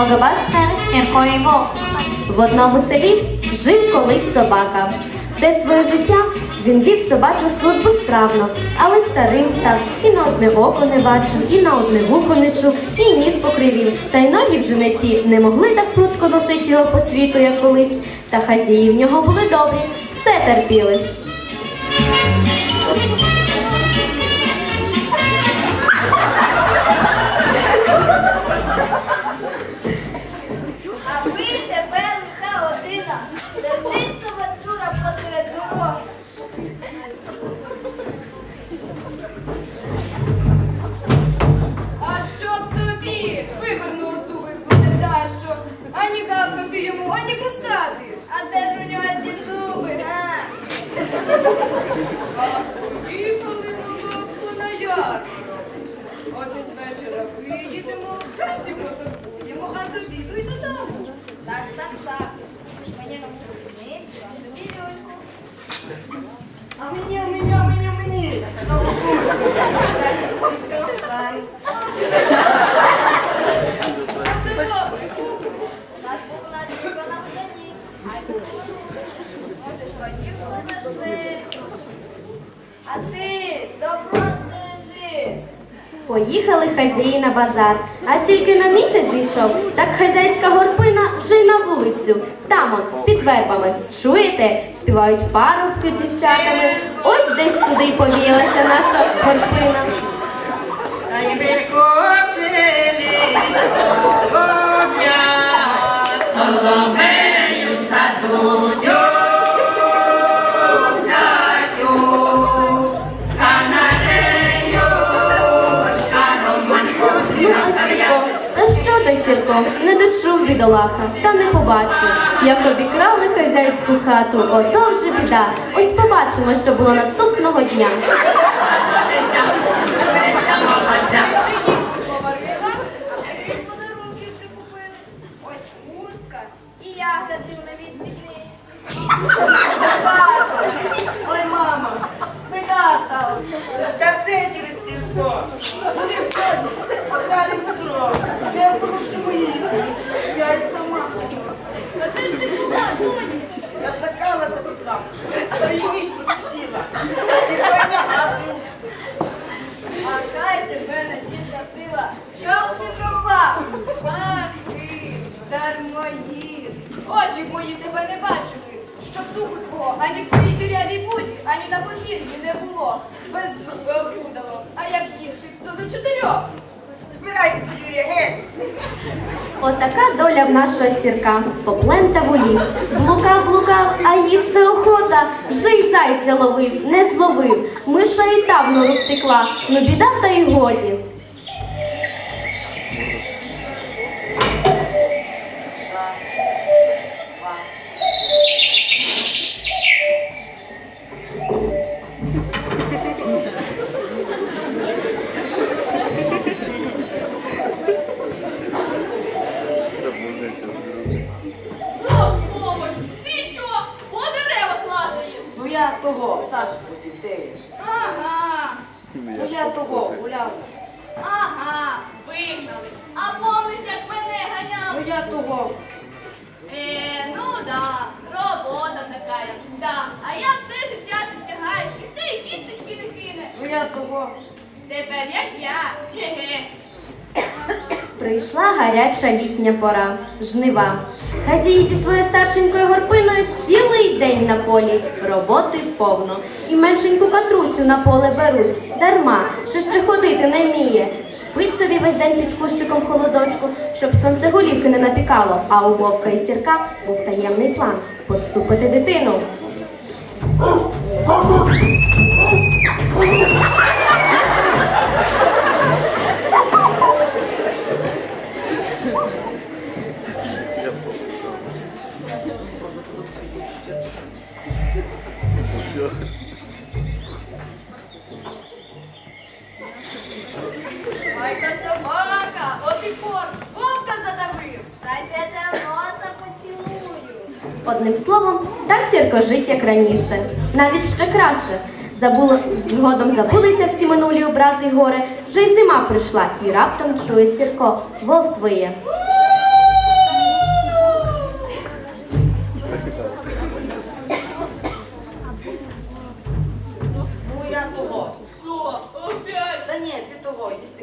Багабастер, Сірко і Вовк. В одному селі жив колись собака. Все своє життя він вів собачу службу справно, але старим став і на одне око не бачив, і на одне вухо не чув, і ніс покривів. Та й ноги вже не ті не могли так прудко носити його по світу, як колись. Та хазяї в нього були добрі, все терпіли. Поїхали на бабку на ярмарок. Оце з вечора виїдемо, вранці поторгуємо, а з обіду й додому. Так, так, так. Мені на музикниці, а собі мені, а мені, Може. А ти добро стережи. Поїхали хазяї на базар, а тільки на місяць зійшов, так хазяйська горпина вже й на вулицю. Там он, під вербами. Чуєте? Співають парубки з дівчатами. Ось десь туди й повіялася наша горпина. Та й солов'я, Не дочув бідолаха, та не побачив, як обікрали хазяйську хату. Ото вже біда. Ось побачимо, що було наступного дня. І ягоди в новій Очі мої тебе не бачили, щоб духу твого ані в твоїй дірявій буді, ані на подвір'ї не було. Без зуби обудало. А як їсти, то за чотирьох. Збирайся, Юрія, геть. Отака доля в нашого сірка. Поплентав у ліс. Блукав, блукав, а їсти охота. Вже й зайця ловив, не зловив. Миша і в нору. Ну біда та й годі. Ти чого? По деревах лазаєш? Ну я того, пташку хотів, де я? Ага, Ну я того, гуляв. ага, вигнали. А помниш, як мене Ну ганяв? я того. Е, ну да, робота така. Да. А я все життя тут тягаюсь, ніхто і кісточки не кине. Ну я того. Тепер як я. Хе-хе. Прийшла гаряча літня пора, жнива. Хазяї зі своєю старшенькою горпиною цілий день на полі. Роботи повно. І меншеньку катрусю на поле беруть. Дарма, що ще ходити не вміє. Спить собі весь день під кущиком в холодочку, щоб сонце голівки не напікало. А у вовка і сірка був таємний план поцупити дитину. Ай та собака, от і порт, вовка задавив. Та ще те носа поцілую. Одним словом, став Сірко жить як раніше, навіть ще краще. Забуло, згодом забулися всі минулі образи й горе. Вже й зима прийшла, і раптом чує Сірко, вовк виє.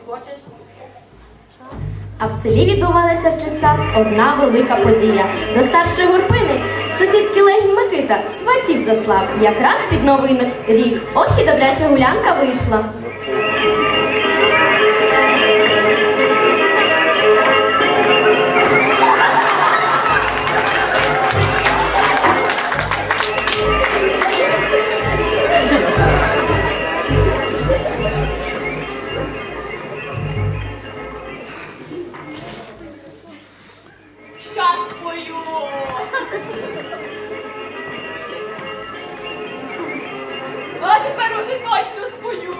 Хочеш? А в селі відбувалася в часах одна велика подія. До старшої горпини сусідський легінь Микита сватів заслав. Якраз під новий рік. Ох і добряча гулянка вийшла. Щас. А тепер уже точно спою.